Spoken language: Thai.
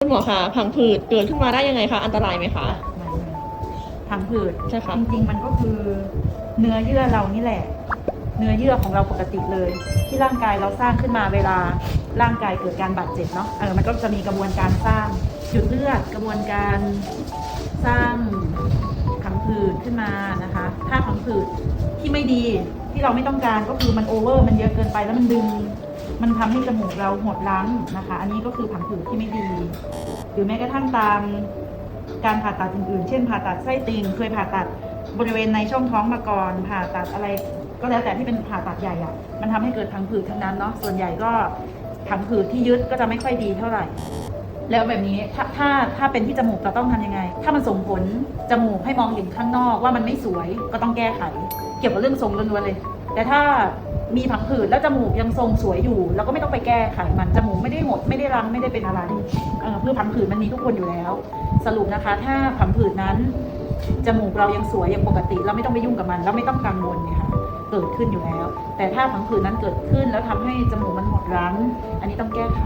คุณหมอคะผังผืดเกิดขึ้นมาได้ยังไงคะอันตรายไหมคะไม่ไม่พังผืดใช่ค่ะ จริงๆ มันก็คือเนื้อเยื่อเรานี่แหละ เนื้อเยื่อของเราปกติเลย ที่ร่างกายเราสร้างขึ้นมาเวลาร่างกายเกิดการบาดเจ็บเนาะเออมันก็จะมีกระบวนการสร้างจุดเลือดกระบวนการสร้างผังผืดขึ้นมานะคะ ถ้าผังผืดที่ไม่ดีที่เราไม่ต้องการก็คือมันโอเวอร์มันเยอะเกินไปแล้วมันดึง มันทำให้จมูกเราหดรั้งนะคะ อันนี้ก็คือผังผืดที่ไม่ดี หรือแม้กระทั่งตามการผ่าตัดอื่นๆ เช่น ผ่าตัดไส้ติ่งเคยผ่าตัดบริเวณในช่องท้องมาก่อน ผ่าตัดอะไรก็แล้วแต่ที่เป็นผ่าตัดใหญ่อะมันทำให้เกิดพังผืดทั้งนั้นเนาะ ส่วนใหญ่ก็พังผืดที่ยึดก็จะไม่ค่อยดีเท่าไหร่ แล้วแบบนี้ถ้าถ้าถ้าเป็นที่จมูกเราต้องทำยังไง ถ้ามันส่งผลจมูกให้มองเห็นข้างนอกว่ามันไม่สวยก็ต้องแก้ไข เกี่ยวกับเรื่องทรงล้วนๆเลย แต่ถ้ามีผังผืดแล้วจมูกยังทรงสวยอยู่เราก็ไม่ต้องไปแก้ไขมันจมูกไม่ได้หดไม่ได้รังไม่ได้เป็นอะไรเพื่อผังผืดมันมีทุกคนอยู่แล้ว สรุปนะคะ ถ้าผังผืดนั้นจมูกเรายังสวยยังปกติ เราไม่ต้องไปยุ่งกับมัน เราไม่ต้องกังวลเนี่ยค่ะเกิดขึ้นอยู่แล้ว แต่ถ้าผังผืดนั้นเกิดขึ้นแล้วทำให้จมูกมันหดรั้ง อันนี้ต้องแก้ไข